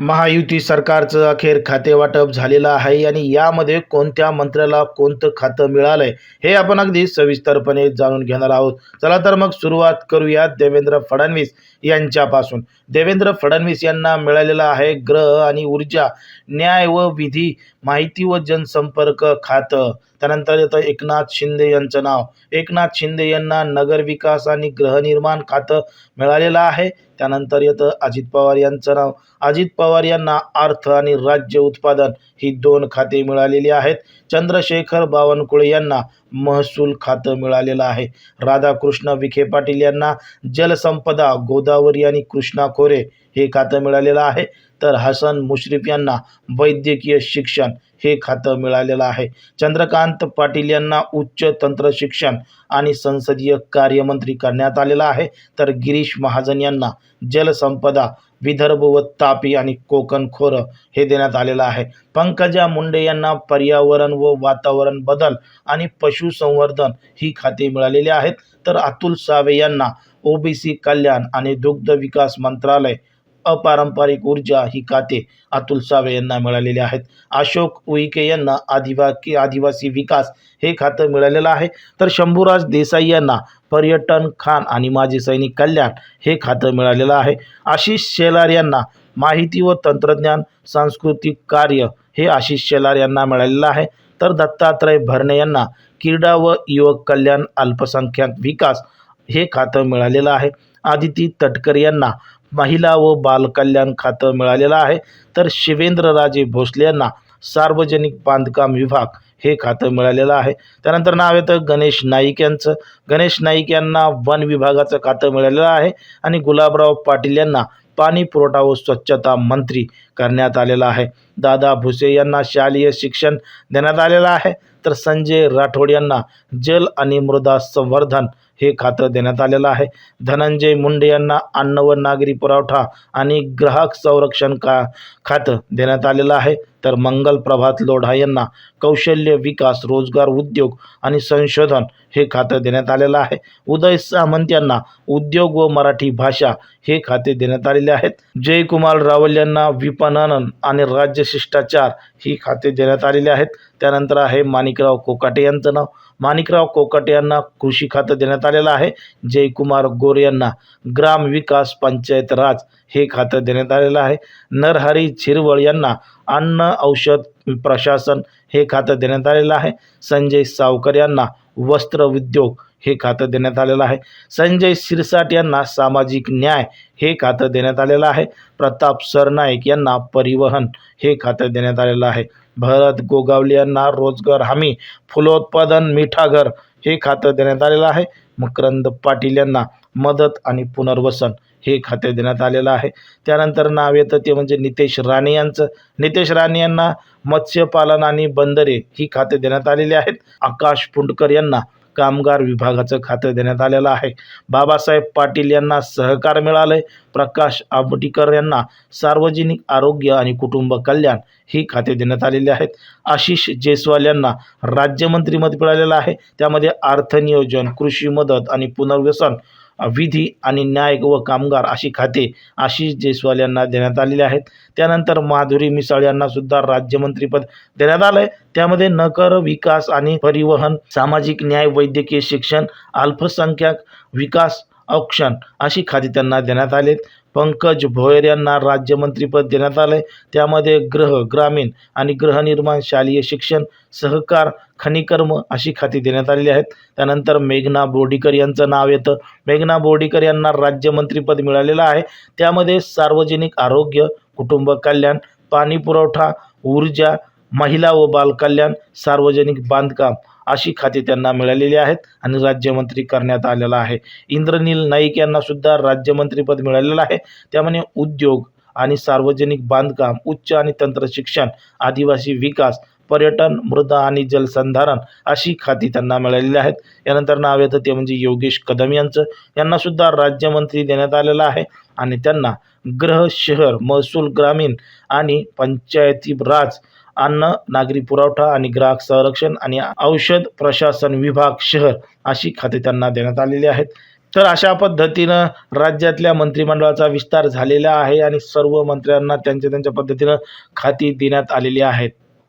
महायुती सरकारचं अखेर खातेवाटप झालेलं आहे आणि यामध्ये कोणत्या मंत्र्याला कोणतं खातं मिळालं आहे हे आपण अगदी सविस्तरपणे जाणून घेणार आहोत. चला तर मग सुरुवात करूया देवेंद्र फडणवीस यांच्यापासून. देवेंद्र फडणवीस यांना मिळालेलं आहे ग्रह आणि ऊर्जा न्याय व विधी माहिती व जनसंपर्क खातं. त्यानंतर येतं एकनाथ शिंदे यांचं नाव. एकनाथ शिंदे यांना नगरविकास आणि गृहनिर्माण खातं मिळालेलं आहे. त्यानंतर येतं अजित पवार यांचं नाव. अजित पवार यांना अर्थ आणि राज्य उत्पादन ही दोन खाते मिळालेली आहेत. चंद्रशेखर बावनकुळे यांना महसूल खातं मिळालेलं आहे. राधाकृष्ण विखे पाटील यांना जलसंपदा गोदावरी आणि कृष्णा खोरे हे खातं मिळालेलं आहे. तर हसन मुश्रीफ यांना वैद्यकीय शिक्षण हे खातं मिळालेलं आहे. चंद्रकांत पाटील यांना उच्च तंत्र शिक्षण आणि संसदीय कार्यमंत्री करण्यात आलेलं आहे. तर गिरीश महाजन यांना जलसंपदा विदर्भ व तापी आणि कोकण खोरं हे देण्यात आलेलं आहे. पंकजा मुंडे यांना पर्यावरण व वातावरण बदल आणि पशुसंवर्धन ही खाती मिळालेली आहेत. तर अतुल सावे यांना ओबीसी कल्याण आणि दुग्ध विकास मंत्रालय अपारंपरिक ऊर्जा ही खाते अतुल सावे यांना मिळालेली आहेत. अशोक उईके यांना आदिवासी आदिवासी विकास हे खातं मिळालेलं आहे. तर शंभूराज देसाई यांना पर्यटन खान आणि माजी सैनिक कल्याण हे खातं मिळालेलं आहे. आशिष शेलार यांना माहिती व तंत्रज्ञान सांस्कृतिक कार्य हे आशिष शेलार यांना मिळालेलं आहे. तर दत्तात्रय भरणे यांना क्रीडा व युवक कल्याण अल्पसंख्याक विकास हे खातं मिळालेलं आहे. आदिती तटकर यांना महिला व बालकल्याण खातं मिळालेलं आहे. तर शिवेंद्रराजे भोसले यांना सार्वजनिक बांधकाम विभाग हे खातं मिळालेलं आहे. त्यानंतर नाव येतं गणेश नाईक यांचं. गणेश नाईक यांना वन विभागाचं खातं मिळालेलं आहे आणि गुलाबराव पाटील यांना पाणी पुरवठा व स्वच्छता मंत्री करण्यात आलेला आहे. दादा भुसे यांना शालेय शिक्षण देण्यात आलेलं आहे. तर संजय राठोड यांना जल आणि मृदा संवर्धन हे खातं देण्यात आलेलं आहे. धनंजय मुंडे यांना अन्न व नागरी पुरवठा आणि ग्राहक संरक्षण का खातं देण्यात आलेलं आहे. तर मंगल प्रभात लोढा यांना कौशल्य विकास रोजगार उद्योग आणि संशोधन हे खातं देण्यात आलेलं आहे. उदय सामंत यांना उद्योग व मराठी भाषा हे खाते देण्यात आलेले आहेत. जयकुमार रावल यांना विपणन आणि राज्य शिष्टाचार ही खाते देण्यात आलेली आहेत. त्यानंतर आहे माणिकराव कोकाटे यांचं नाव. माणिकराव कोकाटे यांना कृषी खातं देण्यात आलेलं आहे. जयकुमार गोरे यांना ग्राम विकास पंचायत राज हे खातं देण्यात आलेलं आहे. नरहरी झिरवळ यांना अन्न औषध प्रशासन हे खातं देण्यात आलेलं आहे. संजय सावकर यांना वस्त्र उद्योग हे खातं देण्यात आलेलं आहे. संजय शिरसाट यांना सामाजिक न्याय हे खातं देण्यात आलेलं आहे. प्रताप सरनाईक यांना परिवहन हे खातं देण्यात आलेलं आहे. भरत गोगावले यांना रोजगार हमी फुलोत्पादन मिठागर हे खातं देण्यात आलेलं आहे. मकरंद पाटील यांना मदत आणि पुनर्वसन हे खाते देण्यात आलेलं आहे. त्यानंतर नाव येतं ते म्हणजे नितेश राणे यांचं. नितेश राणे यांना मत्स्यपालन आणि बंदरे ही खाते देण्यात आलेली आहेत. आकाश पुंडकर यांना कामगार विभागाचं खातं देण्यात आलेलं आहे. बाबासाहेब पाटील यांना सहकार मिळालं आहे प्रकाश आंबटीकर यांना सार्वजनिक आरोग्य आणि कुटुंब कल्याण ही खाते देण्यात आलेली आहेत. आशिष जयस्वाल यांना राज्यमंत्रीमध्ये मिळालेलं आहे. त्यामध्ये अर्थनियोजन कृषी मदत आणि पुनर्वसन विधी आणि न्याय व कामगार अशी खाते आशिष जयस्वाल यांना देण्यात आलेली आहेत. त्यानंतर माधुरी मिसाळ यांना सुद्धा राज्यमंत्रीपद देण्यात आलं आहे त्यामध्ये नगर विकास आणि परिवहन सामाजिक न्याय वैद्यकीय शिक्षण अल्पसंख्याक विकास औक्षण अशी खाती त्यांना देण्यात आलेत. पंकज भोयर यांना राज्यमंत्रीपद देण्यात आलं आहे त्यामध्ये ग्रह ग्रामीण आणि गृहनिर्माण शालेय शिक्षण सहकार खनिकर्म अशी खाती देण्यात आलेली आहेत. त्यानंतर मेघना बोर्डीकर यांचं नाव येतं. मेघना बोर्डीकर यांना राज्यमंत्रीपद मिळालेलं आहे. त्यामध्ये सार्वजनिक आरोग्य कुटुंब कल्याण पाणी पुरवठा ऊर्जा महिला व बालकल्याण सार्वजनिक बांधकाम अशी खाती त्यांना मिळालेली आहेत आणि राज्यमंत्री करण्यात आलेला आहे. इंद्रनील नाईक यांना सुद्धा राज्यमंत्रीपद मिळालेलं आहे. त्यामुळे उद्योग आणि सार्वजनिक बांधकाम उच्च आणि तंत्र शिक्षण आदिवासी विकास पर्यटन मृदा आणि जलसंधारण अशी खाती त्यांना मिळालेली आहेत. यानंतर नाव येतं ते म्हणजे योगेश कदम यांचं. यांनासुद्धा राज्यमंत्री देण्यात आलेलं आहे आणि त्यांना ग्रह शहर महसूल ग्रामीण आणि पंचायती राज अन्न नागरी पुरवठा आणि ग्राहक संरक्षण आणि औषध प्रशासन विभाग शहर अशी खाते त्यांना देण्यात आलेली आहेत. तर अशा पद्धतीनं राज्यातल्या मंत्रिमंडळाचा विस्तार झालेला आहे आणि सर्व मंत्र्यांना त्यांच्या त्यांच्या पद्धतीनं खाती देण्यात आलेली आहेत.